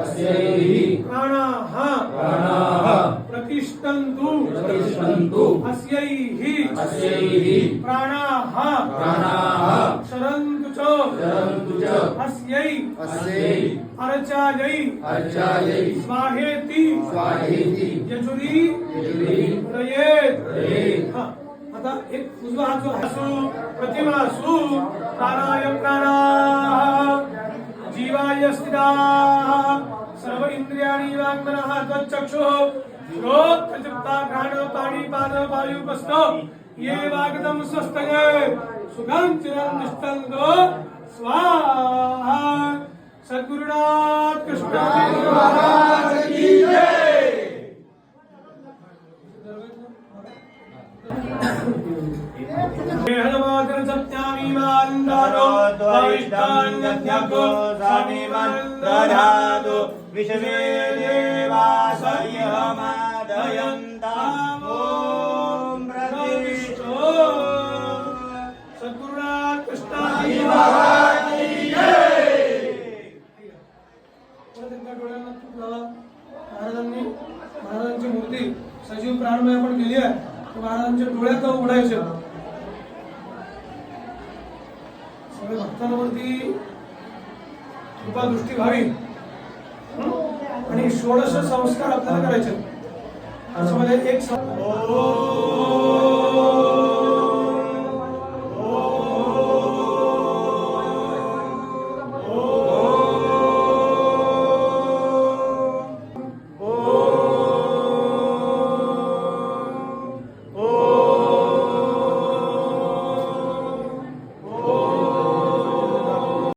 अस्यैहि प्राणाः प्राणाः प्रतिष्ठन्तु। प्रतिष्ठन्तु। अस्यैः अस्यैहि प्राणाः प्राणाः शरन्तु च। चरन्तु च। अस्यै अस्यै अर्चायै। अर्चायै। स्वाहेति। स्वाहेति। यजुरी। यजुरी। प्रयेत. हा. आता एक उजवा हात जो स्थिताः सर्व इंद्रियाणि वाङ्मनः त्वच्चक्षुः। श्रोत्रचित्ता घ्राण पाणी पाद वायुपस्थ ये वागदम स्वस्तये सुखं चिरं निष्ठन्तो। स्वाहा। सद्गुरुनाथ कृष्ण। महाराज की जय सत्यामी मान्दारो द्वैष्टान्यज्ञको स्वामिमन्त्रधातु विश्वे देवासयमादयन्ताम् ॐ प्रतिष्ठो सद्गुरुनाथ डोळ्यांना तूप लावा महाराजांनी महाराजांची मूर्ती सजीव प्राणमय आपण केली आहे. महाराजांच्या डोळ्यात उघडायचं सगळे भक्तांवरती कृपादृष्टी व्हावी. आणि षोडश संस्कार आपल्याला करायचे त्याच्यामध्ये म्हणजे एक सं-